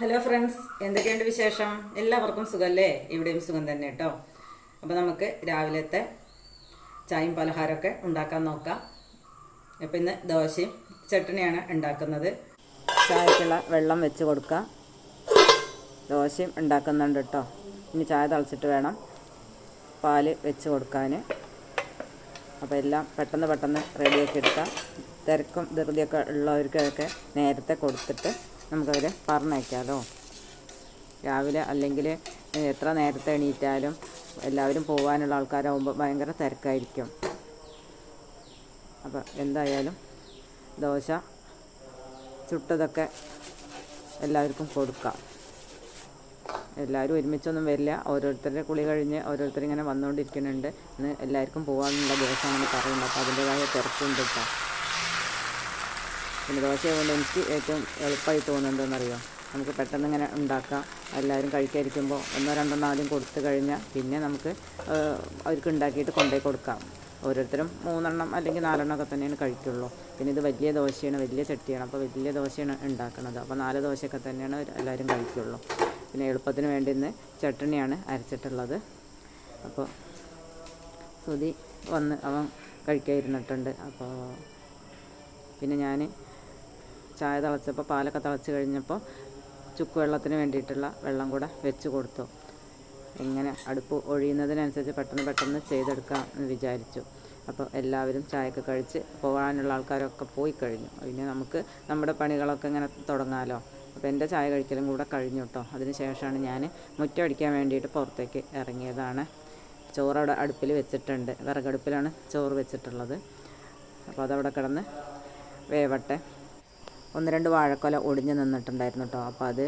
Hello friends എന്തൊക്കെയുണ്ട് വിശേഷം? എല്ലാവർക്കും സുഖമല്ലേ ഇവിടെയും സുഖം തന്നെ കേട്ടോ. അപ്പോൾ നമുക്ക് രാവിലത്തെ ചായയും പലഹാരമൊക്കെ ഉണ്ടാക്കാൻ നോക്കാം. അപ്പോൾ ഇന്ന് ദോശയും ചട്ടണിയാണ് ഉണ്ടാക്കുന്നത്. ചായക്കുള്ള വെള്ളം വെച്ച് കൊടുക്കാം. ദോശയും ഉണ്ടാക്കുന്നുണ്ട് കേട്ടോ. ഇനി ചായ തളിച്ചിട്ട് വേണം. പാൽ വെച്ച് കൊടുക്കാൻ അപ്പോൾ എല്ലാം പെട്ടെന്ന് പെട്ടെന്ന് റെഡിയാക്കി എടുക്കാം. തിരക്കും ധൃതിയൊക്കെ ഉള്ളവർക്കൊക്കെ നേരത്തെ കൊടുത്തിട്ട് നമുക്കവരെ പറഞ്ഞയക്കാമല്ലോ രാവിലെ അല്ലെങ്കിൽ എത്ര നേരത്തെ എണീറ്റാലും എല്ലാവരും പോകാനുള്ള ആൾക്കാരാകുമ്പോൾ ഭയങ്കര തിരക്കായിരിക്കും. അപ്പോൾ എന്തായാലും ദോശ ചുട്ടതൊക്കെ എല്ലാവർക്കും കൊടുക്കാം. എല്ലാവരും ഒരുമിച്ചൊന്നും വരില്ല. ഓരോരുത്തരുടെ കുളി കഴിഞ്ഞ് ഓരോരുത്തർ ഇങ്ങനെ വന്നുകൊണ്ടിരിക്കുന്നുണ്ട് ഇന്ന് എല്ലാവർക്കും പോകാനുള്ള ദിവസമാണെന്ന് പറയുന്നത് അപ്പോൾ അതിന്റെതായ തിരക്കുണ്ട് കേട്ടോ പിന്നെ ദോശ ആയതുകൊണ്ട് എനിക്ക് ഏറ്റവും എളുപ്പമായി തോന്നുന്നതെന്നറിയോ നമുക്ക് പെട്ടെന്ന് ഇങ്ങനെ ഉണ്ടാക്കാം. എല്ലാവരും കഴിക്കാതിരിക്കുമ്പോൾ ഒന്നോ രണ്ടോ ആദ്യം കൊടുത്തു കഴിഞ്ഞാൽ പിന്നെ നമുക്ക് അവർക്ക് ഉണ്ടാക്കിയിട്ട് കൊണ്ടുപോയി കൊടുക്കാം. ഓരോരുത്തരും മൂന്നെണ്ണം അല്ലെങ്കിൽ നാലെണ്ണം ഒക്കെ തന്നെയാണ് കഴിക്കുള്ളൂ. പിന്നെ ഇത് വലിയ ദോശയാണ് വലിയ ചട്ടിയാണ്. അപ്പോൾ വലിയ ദോശയാണ് ഉണ്ടാക്കുന്നത്. അപ്പോൾ നാല് ദോശയൊക്കെ തന്നെയാണ് എല്ലാവരും കഴിക്കുള്ളൂ. പിന്നെ എളുപ്പത്തിന് വേണ്ടി ഇന്ന് ചട്ടണിയാണ് അരച്ചിട്ടുള്ളത്. അപ്പോൾ സുതി വന്ന് അവൻ കഴിക്കാതിരുന്നിട്ടുണ്ട്. അപ്പോൾ പിന്നെ ഞാൻ ചായ തിളച്ചപ്പോൾ പാലൊക്കെ തിളച്ച് കഴിഞ്ഞപ്പോൾ ചുക്ക് വെള്ളത്തിന് വേണ്ടിയിട്ടുള്ള വെള്ളം കൂടെ വെച്ച് കൊടുത്തു. ഇങ്ങനെ അടുപ്പ് ഒഴിയുന്നതിനനുസരിച്ച് പെട്ടെന്ന് പെട്ടെന്ന് ചെയ്തെടുക്കാം എന്ന് വിചാരിച്ചു. അപ്പോൾ എല്ലാവരും ചായയൊക്കെ കഴിച്ച് പോകാനുള്ള ആൾക്കാരൊക്കെ പോയി കഴിഞ്ഞു. പിന്നെ നമുക്ക് നമ്മുടെ പണികളൊക്കെ ഇങ്ങനെ തുടങ്ങാമല്ലോ അപ്പോൾ എന്റെ ചായ കഴിക്കലും കൂടെ കഴിഞ്ഞു കേട്ടോ. അതിന് ശേഷമാണ് ഞാൻ മുറ്റടിക്കാൻ വേണ്ടിയിട്ട് പുറത്തേക്ക് ഇറങ്ങിയതാണ്. ചോറ് അവിടെ അടുപ്പിൽ വെച്ചിട്ടുണ്ട്. വിറകടുപ്പിലാണ് ചോറ് വെച്ചിട്ടുള്ളത്. അപ്പോൾ അതവിടെ കിടന്ന് വേവട്ടെ. ഒന്ന് രണ്ട് വാഴക്കൊല ഒടിഞ്ഞ് നിന്നിട്ടുണ്ടായിരുന്നു കേട്ടോ അപ്പോൾ അത്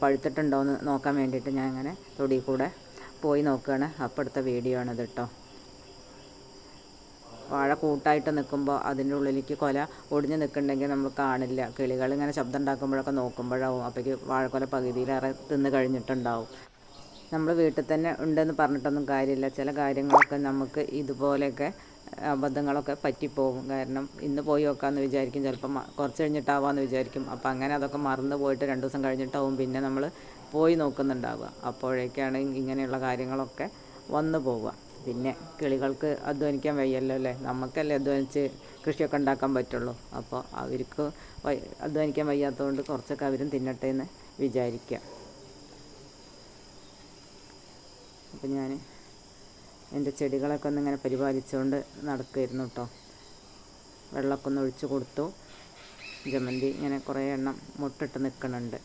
പഴുത്തിട്ടുണ്ടോ എന്ന് നോക്കാൻ വേണ്ടിയിട്ട് ഞാൻ ഇങ്ങനെ തൊടി കൂടെ പോയി നോക്കുകയാണ് അപ്പോൾ അടുത്ത വീഡിയോ ആണിത് കേട്ടോ വാഴ കൂട്ടായിട്ട് നിൽക്കുമ്പോൾ അതിന്റെ ഉള്ളിലേക്ക് കൊല ഒടിഞ്ഞ് നിൽക്കുന്നുണ്ടെങ്കിൽ നമ്മൾ കാണില്ല. കിളികൾ ഇങ്ങനെ ശബ്ദം ഉണ്ടാക്കുമ്പോഴൊക്കെ നോക്കുമ്പോഴാവും. അപ്പോഴേക്ക് വാഴക്കൊല പകുതിയിലേറെ തിന്ന് കഴിഞ്ഞിട്ടുണ്ടാവും. നമ്മൾ വീട്ടിൽ തന്നെ ഉണ്ടെന്ന് പറഞ്ഞിട്ടൊന്നും കാര്യമില്ല. ചില കാര്യങ്ങളൊക്കെ നമുക്ക് ഇതുപോലെയൊക്കെ അബദ്ധങ്ങളൊക്കെ പറ്റിപ്പോകും. കാരണം ഇന്ന് പോയി നോക്കാമെന്ന് വിചാരിക്കും ചിലപ്പം കുറച്ച് കഴിഞ്ഞിട്ടാവാമെന്ന് വിചാരിക്കും. അപ്പോൾ അങ്ങനെ അതൊക്കെ മറന്നു പോയിട്ട് രണ്ട് ദിവസം കഴിഞ്ഞിട്ടാവും പിന്നെ നമ്മൾ പോയി നോക്കുന്നുണ്ടാവുക. അപ്പോഴേക്കാണ് ഇങ്ങനെയുള്ള കാര്യങ്ങളൊക്കെ വന്നു പോവുക. പിന്നെ കിളികൾക്ക് അധ്വാനിക്കാൻ വയ്യല്ലോ അല്ലേ? നമുക്കല്ലേ അധ്വാനിച്ച് കൃഷിയൊക്കെ ഉണ്ടാക്കാൻ പറ്റുള്ളൂ. അപ്പോൾ അവർക്ക് അധ്വാനിക്കാൻ വയ്യാത്തതുകൊണ്ട് കുറച്ചൊക്കെ അവരും തിന്നട്ടെ എന്ന് വിചാരിക്കുക. അപ്പം ഞാൻ എന്റെ ചെടികളൊക്കെ ഒന്ന് ഇങ്ങനെ പരിപാലിച്ചുകൊണ്ട് നടക്കുമായിരുന്നു കേട്ടോ. വെള്ളമൊക്കെ ഒന്ന് ഒഴിച്ചു കൊടുത്തു. ജമന്തി ഇങ്ങനെ കുറേ എണ്ണം മുട്ടിട്ട് നിൽക്കുന്നുണ്ട്.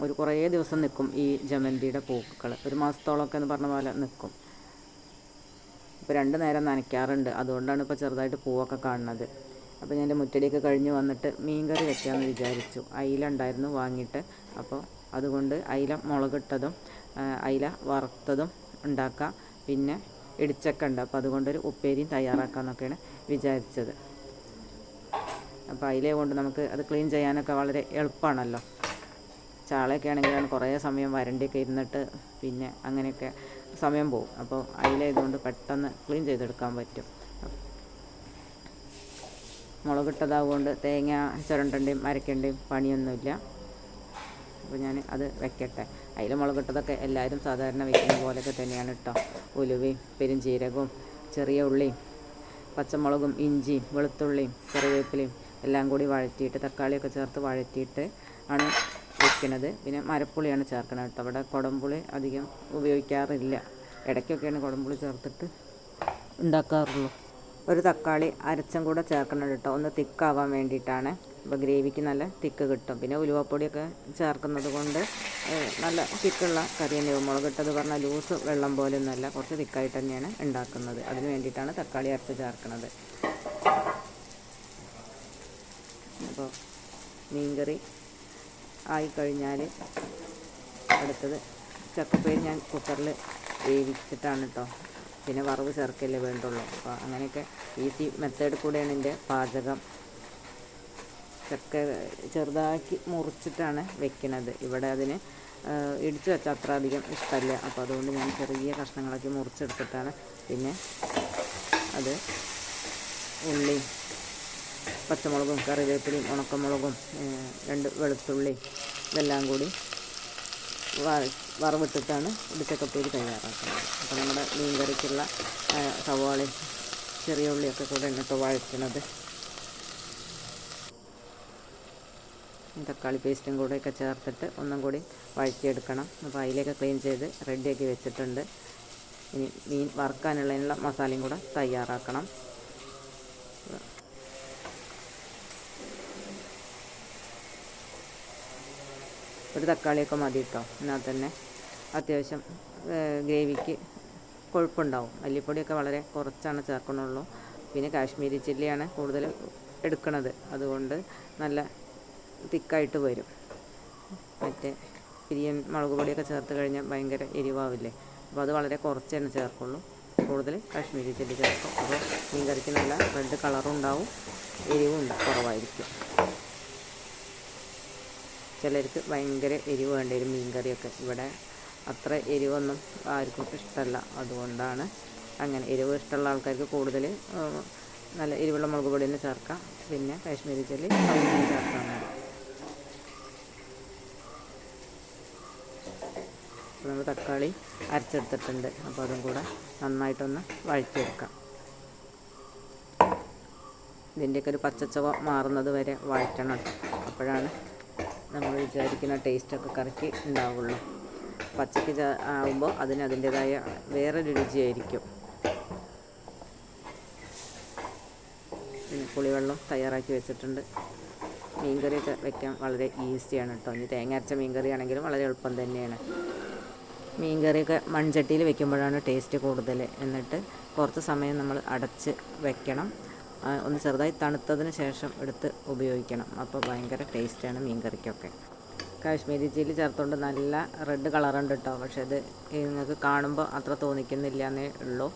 ഒരു കുറേ ദിവസം നിൽക്കും ഈ ജമന്തിയുടെ പൂക്കൾ. ഒരു മാസത്തോളമൊക്കെ എന്ന് പറഞ്ഞ പോലെ നിൽക്കും. ഇപ്പോൾ രണ്ട് നേരം നനയ്ക്കാറുണ്ട്. അതുകൊണ്ടാണ് ഇപ്പോൾ ചെറുതായിട്ട് പൂവൊക്കെ കാണുന്നത്. അപ്പോൾ ഞാൻ എന്റെ മുറ്റടിയൊക്കെ കഴിഞ്ഞ് വന്നിട്ട് മീൻ കറി വെക്കാമെന്ന് വിചാരിച്ചു. അയില ഉണ്ടായിരുന്നു വാങ്ങിയിട്ട്. അപ്പോൾ അതുകൊണ്ട് അയില മുളകിട്ടതും അയില വറുത്തതും ഉണ്ടാക്കാം. പിന്നെ ഇടിച്ചക്ക ഉണ്ട്. അപ്പോൾ അതുകൊണ്ടൊരു ഉപ്പേരിയും തയ്യാറാക്കാമെന്നൊക്കെയാണ് വിചാരിച്ചത്. അപ്പോൾ അയില കൊണ്ട് നമുക്ക് അത് ക്ലീൻ ചെയ്യാനൊക്കെ വളരെ എളുപ്പമാണല്ലോ ചാളയൊക്കെ ആണെങ്കിലാണ് കുറേ സമയം വരണ്ടിയൊക്കെ ഇരുന്നിട്ട് പിന്നെ അങ്ങനെയൊക്കെ സമയം പോകും അപ്പോൾ അയില ഇതുകൊണ്ട് പെട്ടെന്ന് ക്ലീൻ ചെയ്തെടുക്കാൻ പറ്റും. മുളകിട്ടതാവുകൊണ്ട് തേങ്ങ ചുരണ്ടേയും അരക്കേണ്ടയും പണിയൊന്നുമില്ല. അപ്പോൾ ഞാൻ അത് വെക്കട്ടെ. അതിൽ മുളകിട്ടതൊക്കെ എല്ലാവരും സാധാരണ വെക്കുന്ന പോലെയൊക്കെ തന്നെയാണ് കേട്ടോ ഉലുവയും പെരുംജീരകവും ചെറിയ ഉള്ളിയും പച്ചമുളകും ഇഞ്ചിയും വെളുത്തുള്ളിയും കറിവേപ്പിലയും എല്ലാം കൂടി വഴറ്റിയിട്ട് തക്കാളിയൊക്കെ ചേർത്ത് വഴറ്റിയിട്ട് ആണ് വെക്കുന്നത് പിന്നെ മരപ്പുളിയാണ് ചേർക്കുന്നത് കേട്ടോ അവിടെ കുടംപുളി അധികം ഉപയോഗിക്കാറില്ല. ഇടയ്ക്കൊക്കെയാണ് കുടംപുളി ചേർത്തിട്ട് ഉണ്ടാക്കാറുള്ളൂ. ഒരു തക്കാളി അരച്ചും കൂടെ ചേർക്കണം കേട്ടോ. ഒന്ന് തിക്കാവാൻ വേണ്ടിയിട്ടാണ്. അപ്പോൾ ഗ്രേവിക്ക് നല്ല തിക്ക് കിട്ടും. പിന്നെ ഉലുവപ്പൊടിയൊക്കെ ചേർക്കുന്നത് കൊണ്ട് നല്ല തിക്കുള്ള കറി തന്നെയാവും മുളകിട്ടത് പറഞ്ഞാൽ ലൂസ് വെള്ളം പോലെ ഒന്നുമല്ല കുറച്ച് തിക്കായിട്ട് തന്നെയാണ് ഉണ്ടാക്കുന്നത്. അതിന് വേണ്ടിയിട്ടാണ് തക്കാളി അരച്ച് ചേർക്കുന്നത് അപ്പോൾ മീൻകറി ആയിക്കഴിഞ്ഞാൽ അടുത്തത് ചക്കപ്പേര് ഞാൻ കുക്കറിൽ വേവിച്ചിട്ടാണ് കേട്ടോ പിന്നെ വറവ് ചേർക്കല്ലേ വേണ്ടുള്ളൂ. അപ്പോൾ അങ്ങനെയൊക്കെ ഈസി മെത്തേഡ് കൂടെയാണ് എന്റെ പാചകം. ചക്ക ചെറുതാക്കി മുറിച്ചിട്ടാണ് വെക്കുന്നത് ഇവിടെ അതിന് ഇടിച്ചു വെച്ചാൽ അത്ര അധികം ഇഷ്ടമല്ല അപ്പോൾ അതുകൊണ്ട് ഞാൻ ചെറിയ കഷ്ണങ്ങളൊക്കെ മുറിച്ചെടുത്തിട്ടാണ് പിന്നെ അത് ഉള്ളി പച്ചമുളകും കറിവേപ്പിലയും ഉണക്കമുളകും രണ്ട് വെളുത്തുള്ളി ഇതെല്ലാം കൂടി വറവിട്ടിട്ടാണ് ഇടിച്ചക്കപ്പേരി തയ്യാറാക്കുന്നത്. അപ്പോൾ നമ്മുടെ മീൻ കറിക്കുള്ള സവാളയും ചെറിയ ഉള്ളിയൊക്കെ കൂടെ ഇങ്ങോട്ട് വഴറ്റണത്. തക്കാളി പേസ്റ്റും കൂടെയൊക്കെ ചേർത്തിട്ട് ഒന്നും കൂടി വഴറ്റിയെടുക്കണം. അപ്പോൾ അതിലേക്ക് ക്ലീൻ ചെയ്ത് റെഡിയാക്കി വെച്ചിട്ടുണ്ട്. ഇനി മീൻ വറുക്കാനുള്ളതിനുള്ള മസാലയും കൂടെ തയ്യാറാക്കണം. ഒരു തക്കാളിയൊക്കെ മതി കേട്ടോ. എന്നാൽ തന്നെ അത്യാവശ്യം ഗ്രേവിക്ക് കൊഴുപ്പുണ്ടാവും. മല്ലിപ്പൊടിയൊക്കെ വളരെ കുറച്ചാണ് ചേർക്കണുള്ളൂ. പിന്നെ കാശ്മീരി ചില്ലിയാണ് കൂടുതൽ എടുക്കണത്. അതുകൊണ്ട് നല്ല തിക്കായിട്ട് വരും. മറ്റേ പിരിയൻ മുളക് പൊടിയൊക്കെ ചേർത്ത് കഴിഞ്ഞാൽ ഭയങ്കര എരിവാവില്ലേ? അപ്പോൾ അത് വളരെ കുറച്ച് തന്നെ ചേർക്കുള്ളൂ. കൂടുതൽ കാശ്മീരി ചില്ലി ചേർക്കും. അപ്പോൾ മീൻ കറിക്ക് നല്ല റെഡ് കളറും ഉണ്ടാവും എരിവും കുറവായിരിക്കും. ചിലർക്ക് ഭയങ്കര എരിവ് വേണ്ടി വരും മീൻ കറിയൊക്കെ ഇവിടെ അത്ര എരിവൊന്നും ആർക്കും ഇഷ്ടമല്ല അതുകൊണ്ടാണ് അങ്ങനെ എരിവ് ഇഷ്ടമുള്ള ആൾക്കാർക്ക് കൂടുതൽ നല്ല എരിവുള്ള മുളക് പൊടി തന്നെ ചേർക്കാം. പിന്നെ കാശ്മീരി ചില്ലി ചേർക്കാം നമ്മൾ തക്കാളി അരച്ചെടുത്തിട്ടുണ്ട്. അപ്പോൾ അതും കൂടെ നന്നായിട്ടൊന്ന് വഴറ്റിയെടുക്കാം. ഇതിന്റെയൊക്കെ ഒരു പച്ചച്ചവ മാറുന്നത് വരെ വഴറ്റണം. അപ്പോഴാണ് നമ്മൾ വിചാരിക്കുന്ന ടേസ്റ്റൊക്കെ കറക്കി ഉണ്ടാവുള്ളൂ. പച്ചക്ക് ആവുമ്പോൾ അതിന് അതിന്റേതായ വേറൊരു രുചിയായിരിക്കും. പിന്നെ പുളിവെള്ളം തയ്യാറാക്കി വെച്ചിട്ടുണ്ട്. മീൻകറിയൊക്കെ വെക്കാൻ വളരെ ഈസിയാണ് കേട്ടോ. ഇനി തേങ്ങ അരച്ച മീൻകറി ആണെങ്കിലും വളരെ എളുപ്പം തന്നെയാണ്. മീൻകറിയൊക്കെ മൺചട്ടിയിൽ വെക്കുമ്പോഴാണ് ടേസ്റ്റ് കൂടുതൽ. എന്നിട്ട് കുറച്ച് സമയം നമ്മൾ അടച്ച് വെക്കണം. ഒന്ന് ചെറുതായി തണുത്തതിന് ശേഷം എടുത്ത് ഉപയോഗിക്കണം. അപ്പോൾ ഭയങ്കര ടേസ്റ്റാണ് മീൻകറിക്കൊക്കെ. കാശ്മീരി ചില്ലി ചേർത്തുകൊണ്ട് നല്ല റെഡ് കളറുണ്ട് കേട്ടോ പക്ഷേ ഇത് നിങ്ങൾക്ക് കാണുമ്പോൾ അത്ര തോന്നിക്കുന്നില്ല എന്നേ ഉള്ളൂ.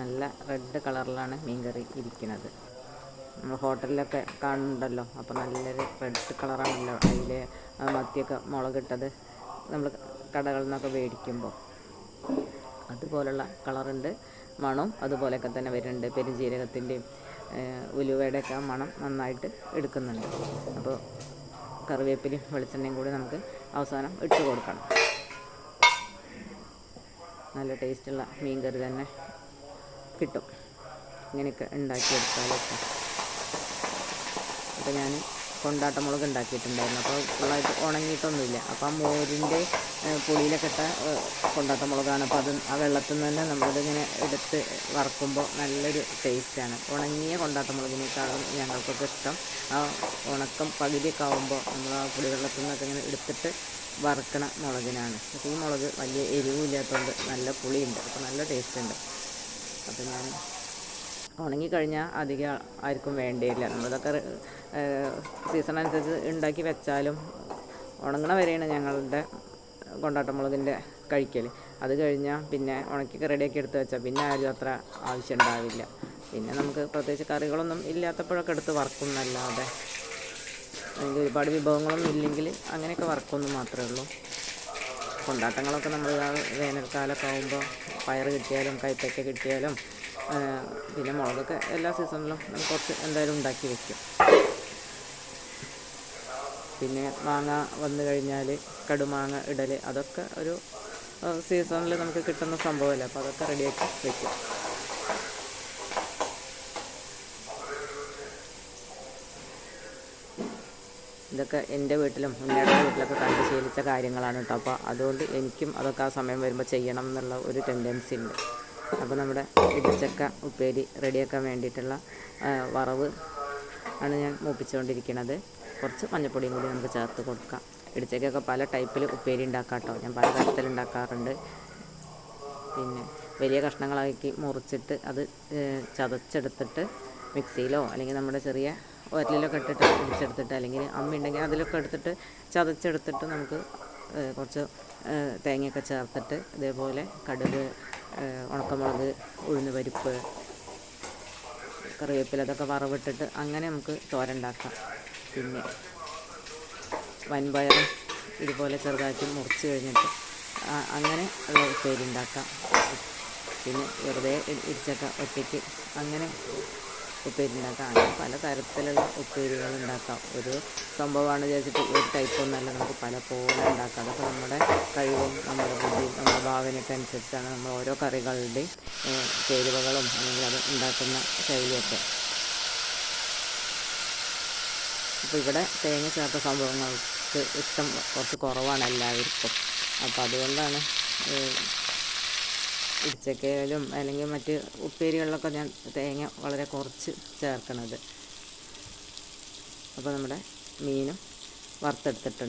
നല്ല റെഡ് കളറിലാണ് മീൻകറി ഇരിക്കുന്നത്. നമ്മൾ ഹോട്ടലിലൊക്കെ കാണുന്നുണ്ടല്ലോ. അപ്പോൾ നല്ലൊരു റെഡ് കളറാണല്ലോ അതിൽ മത്തിയൊക്കെ മുളകിട്ടത്. നമ്മൾ കടകളിൽ നിന്നൊക്കെ മേടിക്കുമ്പോൾ അതുപോലുള്ള കളറുണ്ട്. മണം അതുപോലെയൊക്കെ തന്നെ വരുന്നുണ്ട്. പെരുംജീരകത്തിന്റെയും ഉലുവയുടെയൊക്കെ മണം നന്നായിട്ട് എടുക്കുന്നുണ്ട്. അപ്പോൾ കറിവേപ്പിലയും വെളിച്ചെണ്ണയും കൂടി നമുക്ക് അവസാനം ഇട്ട് കൊടുക്കണം. നല്ല ടേസ്റ്റുള്ള മീൻ കറി തന്നെ കിട്ടും. ഇങ്ങനെയൊക്കെ ഉണ്ടാക്കിയെടുത്താലൊക്കെ. അപ്പോൾ ഞാൻ കൊണ്ടാട്ടമുളക് ഉണ്ടാക്കിയിട്ടുണ്ടായിരുന്നു. അപ്പോൾ ഫുള്ളായിട്ട് ഉണങ്ങിയിട്ടൊന്നുമില്ല. അപ്പോൾ ആ മോരിന്റെ പുളിയിലൊക്കെ ഇട്ട കൊണ്ടാട്ട കൊണ്ടാട്ടമുളകാണ് അപ്പോൾ അത് ആ വെള്ളത്തിൽ നിന്ന് തന്നെ നമ്മളതിങ്ങനെ എടുത്ത് വറക്കുമ്പോൾ നല്ലൊരു ടേസ്റ്റാണ്. ഉണങ്ങിയ കൊണ്ടാട്ട കൊണ്ടാട്ടമുളകിനേക്കാളും ഞങ്ങൾക്കൊക്കെ ഇഷ്ടം. ആ ഉണക്കം പകുതിയൊക്കെ ആകുമ്പോൾ നമ്മൾ ആ പുളിവെള്ളത്തിൽ നിന്നൊക്കെ ഇങ്ങനെ എടുത്തിട്ട് വറുക്കണ മുളകിനാണ്. അപ്പോൾ ഈ മുളക് വലിയ എരിവില്ലാത്തതുകൊണ്ട് നല്ല പുളിയുണ്ട്. അപ്പോൾ നല്ല ടേസ്റ്റ് ഉണ്ട് അപ്പോൾ ഞാൻ ഉണങ്ങിക്കഴിഞ്ഞാൽ അധികം ആർക്കും വേണ്ടിയില്ല. നമ്മളിതൊക്കെ സീസൺ അനുസരിച്ച് ഉണ്ടാക്കി വെച്ചാലും ഉണങ്ങണ വരെയാണ് ഞങ്ങളുടെ കൊണ്ടാട്ടമുളകിന്റെ കഴിക്കൽ അത് കഴിഞ്ഞാൽ പിന്നെ ഉണക്കി റെഡിയാക്കി എടുത്ത് വെച്ചാൽ പിന്നെ ആരും അത്ര ആവശ്യം ഉണ്ടാവില്ല. പിന്നെ നമുക്ക് പ്രത്യേകിച്ച് കറികളൊന്നും ഇല്ലാത്തപ്പോഴൊക്കെ എടുത്ത് വറക്കും അല്ലാതെ അല്ലെങ്കിൽ ഒരുപാട് വിഭവങ്ങളൊന്നും ഇല്ലെങ്കിൽ അങ്ങനെയൊക്കെ വറക്കുമെന്ന് മാത്രമേ ഉള്ളൂ. കൊണ്ടാട്ടങ്ങളൊക്കെ നമ്മൾ വേനൽക്കാലമൊക്കെ ആകുമ്പോൾ പയർ കിട്ടിയാലും കൈപ്പയ്ക്ക കിട്ടിയാലും പിന്നെ മുളകൊക്കെ എല്ലാ സീസണിലും കുറച്ച് എന്തായാലും ഉണ്ടാക്കി വെക്കും. പിന്നെ മാങ്ങ വന്നു കഴിഞ്ഞാൽ കടുമാങ്ങ ഇടൽ അതൊക്കെ ഒരു സീസണിൽ നമുക്ക് കിട്ടുന്ന സംഭവമല്ലേ അപ്പോൾ അതൊക്കെ റെഡിയാക്കി വെക്കും. ഇതൊക്കെ എന്റെ വീട്ടിലും ഉണ്ണിയുടെ വീട്ടിലൊക്കെ കണ്ട് ശീലിച്ച കാര്യങ്ങളാണ് കേട്ടോ. അപ്പോൾ അതുകൊണ്ട് എനിക്കും അതൊക്കെ ആ സമയം വരുമ്പോൾ ചെയ്യണം എന്നുള്ള ഒരു ടെൻഡൻസി ഉണ്ട്. അപ്പോൾ നമ്മുടെ ഇടിച്ചക്ക ഉപ്പേരി റെഡിയാക്കാൻ വേണ്ടിയിട്ടുള്ള വറവ് ആണ് ഞാൻ മൂപ്പിച്ചുകൊണ്ടിരിക്കുന്നത് കുറച്ച് മഞ്ഞപ്പൊടിയും കൂടി നമുക്ക് ചേർത്ത് കൊടുക്കാം. ഇടിച്ചക്കൊക്കെ പല ടൈപ്പിൽ ഉപ്പേരി ഉണ്ടാക്കാം കേട്ടോ ഞാൻ പല തരത്തിൽ ഉണ്ടാക്കാറുണ്ട്. പിന്നെ വലിയ കഷ്ണങ്ങളാക്കി മുറിച്ചിട്ട് അത് ചതച്ചെടുത്തിട്ട് മിക്സിയിലോ അല്ലെങ്കിൽ നമ്മുടെ ചെറിയ ഒരലിലൊക്കെ ഇട്ടിട്ട് ഇടിച്ചെടുത്തിട്ട് അല്ലെങ്കിൽ അമ്മ ഉണ്ടെങ്കിൽ അതിലൊക്കെ എടുത്തിട്ട് ചതച്ചെടുത്തിട്ട് നമുക്ക് കുറച്ച് തേങ്ങയൊക്കെ ചേർത്തിട്ട് ഇതേപോലെ കടുക് ഉണക്കമുളക് ഉഴുന്ന് പരിപ്പ് കറിവേപ്പില അതൊക്കെ വറവിട്ടിട്ട് അങ്ങനെ നമുക്ക് ചോര ഉണ്ടാക്കാം. പിന്നെ വൻപയറും ഇതുപോലെ ചെറുതാക്കി മുറിച്ച് കഴിഞ്ഞിട്ട് അങ്ങനെ ഉള്ള ഉപ്പേരി ഉണ്ടാക്കാം. പിന്നെ വെറുതെ ഇടിച്ചക്ക ഒറ്റയ്ക്ക്. അങ്ങനെ ഉപ്പേരി ഉണ്ടാക്കാം അങ്ങനെ പല തരത്തിലുള്ള ഉപ്പേരികൾ ഉണ്ടാക്കാം. ഒരു സംഭവമാണ് വിചാരിച്ചിട്ട് ഒരു ടൈപ്പ് ടൈപ്പൊന്നല്ല നമുക്ക് പല പോലെ ഉണ്ടാക്കാം. അതൊക്കെ നമ്മുടെ കഴിവും നമ്മുടെ ബുദ്ധിയും നമ്മുടെ ഭാവനയൊക്കെ അനുസരിച്ചാണ് നമ്മൾ ഓരോ കറികളുടെയും ചേരുവകളും അല്ലെങ്കിൽ അത് ഉണ്ടാക്കുന്ന ശൈലിയൊക്കെ. അപ്പോൾ ഇവിടെ തേങ്ങ ചേർത്ത സംഭവങ്ങൾക്ക് ഇഷ്ടം കുറച്ച് കുറവാണ് എല്ലാവർക്കും. അപ്പോൾ അതുകൊണ്ടാണ് ഇടിച്ചക്കയിലും അല്ലെങ്കിൽ മറ്റ് ഉപ്പേരികളിലൊക്കെ ഞാൻ തേങ്ങ വളരെ കുറച്ച് ചേർക്കണത്. അപ്പോൾ നമ്മുടെ മീനും വറുത്തെടുത്തിട്ടുണ്ട്.